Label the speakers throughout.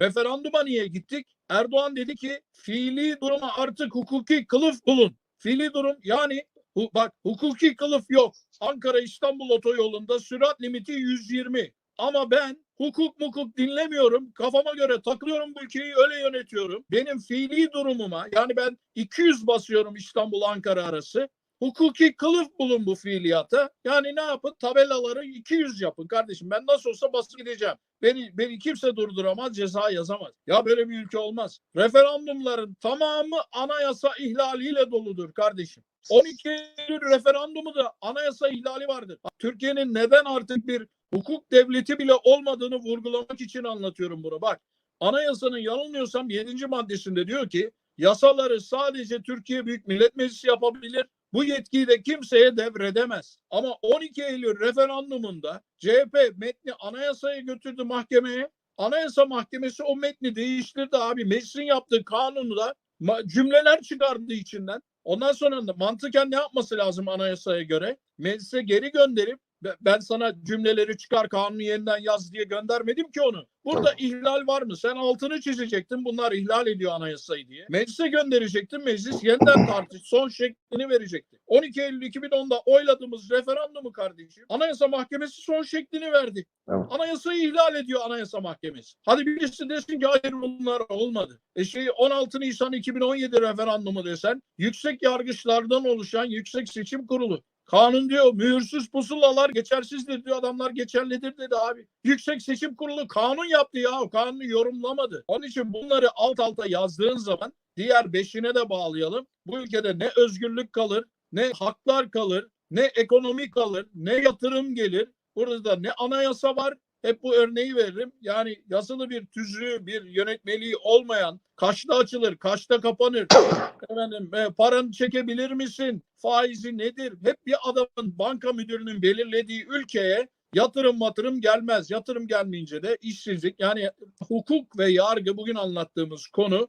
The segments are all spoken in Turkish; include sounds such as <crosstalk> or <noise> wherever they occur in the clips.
Speaker 1: Referanduma niye gittik? Erdoğan dedi ki fiili duruma artık hukuki kılıf bulun. Fiili durum yani hu- bak hukuki kılıf yok. Ankara İstanbul otoyolunda sürat limiti 120. Ama ben hukuk mukuk dinlemiyorum. Kafama göre takılıyorum bu ülkeyi öyle yönetiyorum. Benim fiili durumuma yani ben 200 basıyorum İstanbul Ankara arası. Hukuki kılıf bulun bu fiiliyata. Yani ne yapın? Tabelaları 200 yapın kardeşim. Ben nasıl olsa basıp gideceğim. Beni, beni kimse durduramaz, ceza yazamaz. Ya böyle bir ülke olmaz. Referandumların tamamı anayasa ihlaliyle doludur kardeşim. 12 Eylül referandumu da anayasa ihlali vardır. Türkiye'nin neden artık bir hukuk devleti bile olmadığını vurgulamak için anlatıyorum bunu. Bak anayasanın yanılmıyorsam 7. maddesinde diyor ki yasaları sadece Türkiye Büyük Millet Meclisi yapabilir. Bu yetkiyi de kimseye devredemez. Ama 12 Eylül referandumunda CHP metni anayasaya götürdü mahkemeye. Anayasa Mahkemesi o metni değiştirdi abi. Meclisin yaptığı kanunda ma- cümleler çıkardı içinden. Ondan sonra da mantıken ne yapması lazım anayasaya göre? Meclise geri gönderip ben sana cümleleri çıkar kanunu yeniden yaz diye göndermedim ki onu. Burada ihlal var mı? Sen altını çizecektin. Bunlar ihlal ediyor anayasayı diye. Meclise gönderecektin. Meclis yeniden tartış son şeklini verecekti. 12 Eylül 2010'da oyladığımız referandumu kardeşim. Anayasa Mahkemesi son şeklini verdi.
Speaker 2: Evet.
Speaker 1: Anayasayı ihlal ediyor Anayasa Mahkemesi. Hadi birisi desin ki hayır bunlar olmadı. E şey 16 Nisan 2017 referandumu desen yüksek yargıçlardan oluşan Yüksek Seçim Kurulu. Kanun diyor mühürsüz pusulalar geçersizdir diyor adamlar geçerlidir dedi abi. Yüksek Seçim Kurulu kanun yaptı ya kanunu yorumlamadı. Onun için bunları alt alta yazdığın zaman diğer beşine de bağlayalım. Bu ülkede ne özgürlük kalır ne haklar kalır ne ekonomi kalır ne yatırım gelir. Burada ne anayasa var hep bu örneği veririm. Yani yazılı bir tüzüğü, bir yönetmeliği olmayan kaçta açılır, kaçta kapanır, <coughs> efendim, e, paranı çekebilir misin, faizi nedir? Hep bir adamın banka müdürünün belirlediği ülkeye yatırım matırım gelmez. Yatırım gelmeyince de işsizlik yani hukuk ve yargı bugün anlattığımız konu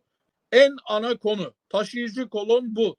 Speaker 1: en ana konu. Taşıyıcı kolon bu.